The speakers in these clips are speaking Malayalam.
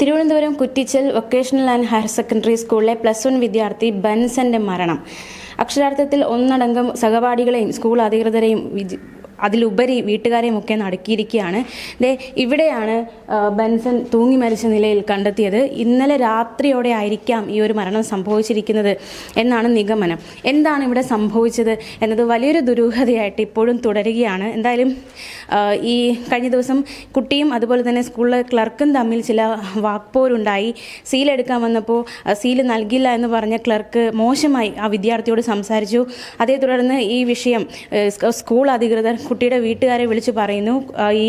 Thiruvananthapuram Kuttichal vocational and higher secondary സ്കൂളിലെ പ്ലസ് വൺ വിദ്യാർത്ഥി ബൻസന്റെ മരണം. അക്ഷരാർത്ഥത്തിൽ ഒന്നടങ്കം സഹപാഠികളെയും സ്കൂൾ അധികൃതരെയും അതിലുപരി വീട്ടുകാരെയും ഒക്കെ നടുക്കിയിരിക്കുകയാണ്. ദേ ഇവിടെയാണ് ബെൻസൺ തൂങ്ങി മരിച്ച നിലയിൽ കണ്ടെത്തിയത്. ഇന്നലെ രാത്രിയോടെ ആയിരിക്കാം ഈ ഒരു മരണം സംഭവിച്ചിരിക്കുന്നത് എന്നാണ് നിഗമനം. എന്താണ് ഇവിടെ സംഭവിച്ചത് എന്നത് വലിയൊരു ദുരൂഹതയായിട്ട് ഇപ്പോഴും തുടരുകയാണ്. എന്തായാലും ഈ കഴിഞ്ഞ ദിവസം കുട്ടിയും അതുപോലെ തന്നെ സ്കൂളിലെ ക്ലർക്കും തമ്മിൽ ചില വാക്പോരുണ്ടായി. സീലെടുക്കാൻ വന്നപ്പോൾ സീൽ നൽകില്ല എന്ന് പറഞ്ഞ ക്ലർക്ക് മോശമായി ആ വിദ്യാർത്ഥിയോട് സംസാരിച്ചു. അതേ തുടർന്ന് ഈ വിഷയം സ്കൂൾ അധികൃതർ കുട്ടിയുടെ വീട്ടുകാരെ വിളിച്ച് പറയുന്നു ഈ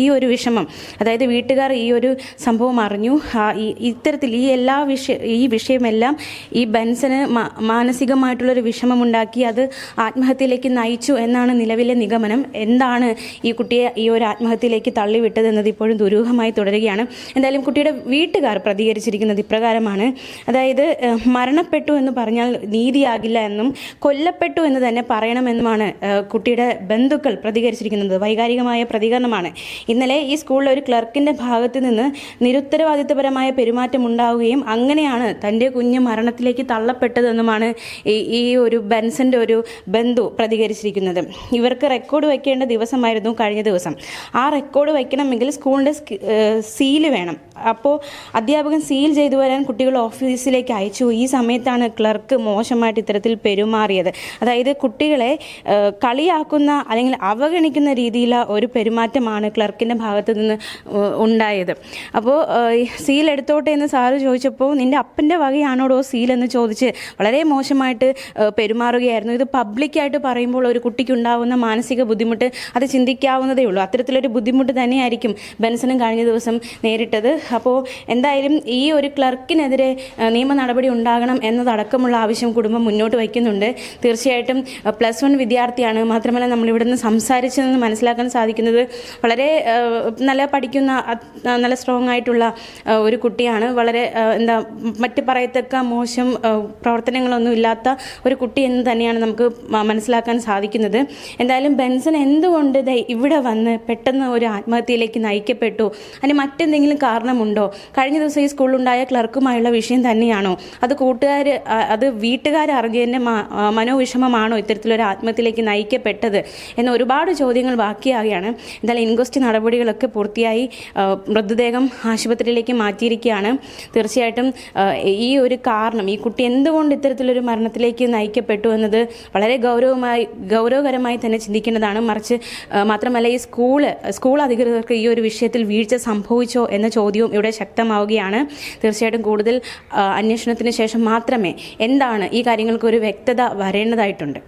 ഈ ഒരു വിഷമം. അതായത് വീട്ടുകാർ ഈ ഒരു സംഭവം അറിഞ്ഞു. ഇത്തരത്തിൽ ഈ എല്ലാ വിഷയ ഈ വിഷയമെല്ലാം ഈ ബെൻസന് മാനസികമായിട്ടുള്ളൊരു വിഷമമുണ്ടാക്കി അത് ആത്മഹത്യയിലേക്ക് നയിച്ചു എന്നാണ് നിലവിലെ നിഗമനം. എന്താണ് ഈ കുട്ടിയെ ഈ ഒരു ആത്മഹത്യയിലേക്ക് തള്ളിവിട്ടത് എന്നത് ഇപ്പോഴും ദുരൂഹമായി തുടരുകയാണ്. എന്തായാലും കുട്ടിയുടെ വീട്ടുകാർ പ്രതികരിച്ചിരിക്കുന്നത് ഇപ്രകാരമാണ്. അതായത് മരണപ്പെട്ടു എന്ന് പറഞ്ഞാൽ നീതിയാകില്ല എന്നും കൊല്ലപ്പെട്ടു എന്ന് തന്നെ പറയണമെന്നുമാണ് കുട്ടിയുടെ ബന്ധുക്കൾ പ്രതികരിച്ചിരിക്കുന്നത് വൈകാരികമായ പ്രതികരണമാണ്. ഇന്നലെ ഈ സ്കൂളിലെ ഒരു ക്ലർക്കിന്റെ ഭാഗത്ത് നിന്ന് നിരുത്തരവാദിത്തപരമായ പെരുമാറ്റം ഉണ്ടാവുകയും അങ്ങനെയാണ് തന്റെ കുഞ്ഞ് മരണത്തിലേക്ക് തള്ളപ്പെട്ടതെന്നുമാണ് ഈ ഒരു ബെൻസന്റെ ഒരു ബന്ധു പ്രതികരിച്ചിരിക്കുന്നത്. ഇവർക്ക് റെക്കോർഡ് വയ്ക്കേണ്ട ദിവസമായിരുന്നു കഴിഞ്ഞ ദിവസം. ആ റെക്കോർഡ് വയ്ക്കണമെങ്കിൽ സ്കൂളിന്റെ സീൽ വേണം. അപ്പോൾ അധ്യാപകൻ സീൽ ചെയ്തു വരാൻ കുട്ടികൾ ഓഫീസിലേക്ക് അയച്ചു. ഈ സമയത്താണ് ക്ലർക്ക് മോശമായിട്ട് ഇത്തരത്തിൽ പെരുമാറിയത്. അതായത് കുട്ടികളെ കളിയാക്കുന്ന അല്ലെങ്കിൽ അവഗണിക്കുന്ന രീതിയിലുള്ള ഒരു പെരുമാറ്റമാണ് ക്ലർക്കിന്റെ ഭാഗത്തു നിന്ന് ഉണ്ടായത്. അപ്പോൾ സീൽ എടുത്തോട്ടെ എന്ന് സാറ് ചോദിച്ചപ്പോൾ നിന്റെ അപ്പന്റെ വകയാണോടോ സീൽ എന്ന് ചോദിച്ച് വളരെ മോശമായിട്ട് പെരുമാറുകയായിരുന്നു. ഇത് പബ്ലിക്കായിട്ട് പറയുമ്പോൾ ഒരു കുട്ടിക്ക് ഉണ്ടാവുന്ന മാനസിക ബുദ്ധിമുട്ട് അത് ചിന്തിക്കാവുന്നതേ ഉള്ളൂ. അത്തരത്തിലൊരു ബുദ്ധിമുട്ട് തന്നെയായിരിക്കും ബെൻസനും കഴിഞ്ഞ ദിവസം നേരിട്ടത്. അപ്പോൾ എന്തായാലും ഈ ഒരു ക്ലർക്കിനെതിരെ നിയമ നടപടി ഉണ്ടാകണം എന്നതടക്കമുള്ള ആവശ്യം കുടുംബം മുന്നോട്ട് വയ്ക്കുന്നുണ്ട്. തീർച്ചയായിട്ടും പ്ലസ് വൺ വിദ്യാർത്ഥിയാണ്. മാത്രമല്ല നിന്ന് സംസാരിച്ചതെന്ന് മനസ്സിലാക്കാൻ സാധിക്കുന്നത് വളരെ നല്ല പഠിക്കുന്ന നല്ല സ്ട്രോങ് ആയിട്ടുള്ള ഒരു കുട്ടിയാണ്. വളരെ എന്താ മറ്റ് പറയത്തക്ക മോശം പ്രവർത്തനങ്ങളൊന്നും ഇല്ലാത്ത ഒരു കുട്ടി എന്ന് തന്നെയാണ് നമുക്ക് മനസ്സിലാക്കാൻ സാധിക്കുന്നത്. എന്തായാലും ബെൻസൺ എന്തുകൊണ്ട് ഇവിടെ വന്ന് പെട്ടെന്ന് ഒരു ആത്മഹത്യയിലേക്ക് നയിക്കപ്പെട്ടു? അതിന് മറ്റെന്തെങ്കിലും കാരണമുണ്ടോ? കഴിഞ്ഞ ദിവസം ഈ സ്കൂളിലുണ്ടായ ക്ലർക്കുമായുള്ള വിഷയം തന്നെയാണോ? അത് കൂട്ടുകാർ അത് ആ, മനോവിഷമമാണോ ഇത്തരത്തിലൊരു ആത്മഹത്യയിലേക്ക് നയിക്കപ്പെട്ടത്? എന്ന ഒരുപാട് ചോദ്യങ്ങൾ ബാക്കിയാകുകയാണ് എന്തായാലും ഇൻക്വസ്റ്റ് നടപടികളൊക്കെ പൂർത്തിയായി മൃതദേഹം ആശുപത്രിയിലേക്ക് മാറ്റിയിരിക്കുകയാണ്. തീർച്ചയായിട്ടും ഈ ഒരു കാരണം ഈ കുട്ടി എന്തുകൊണ്ട് ഇത്തരത്തിലൊരു മരണത്തിലേക്ക് നയിക്കപ്പെട്ടു എന്നത് വളരെ ഗൗരവമായി ഗൗരവകരമായി തന്നെ ചിന്തിക്കേണ്ടതാണ്. മറിച്ച് മാത്രമല്ല ഈ സ്കൂൾ സ്കൂൾ അധികൃതർക്ക് ഈ ഒരു വിഷയത്തിൽ വീഴ്ച സംഭവിച്ചോ എന്ന ചോദ്യവും ഇവിടെ ശക്തമാവുകയാണ്. തീർച്ചയായിട്ടും കൂടുതൽ അന്വേഷണത്തിന് ശേഷം മാത്രമേ എന്താണ് ഈ കാര്യങ്ങൾക്ക് ഒരു വ്യക്തത വരേണ്ടതായിട്ടുണ്ട്.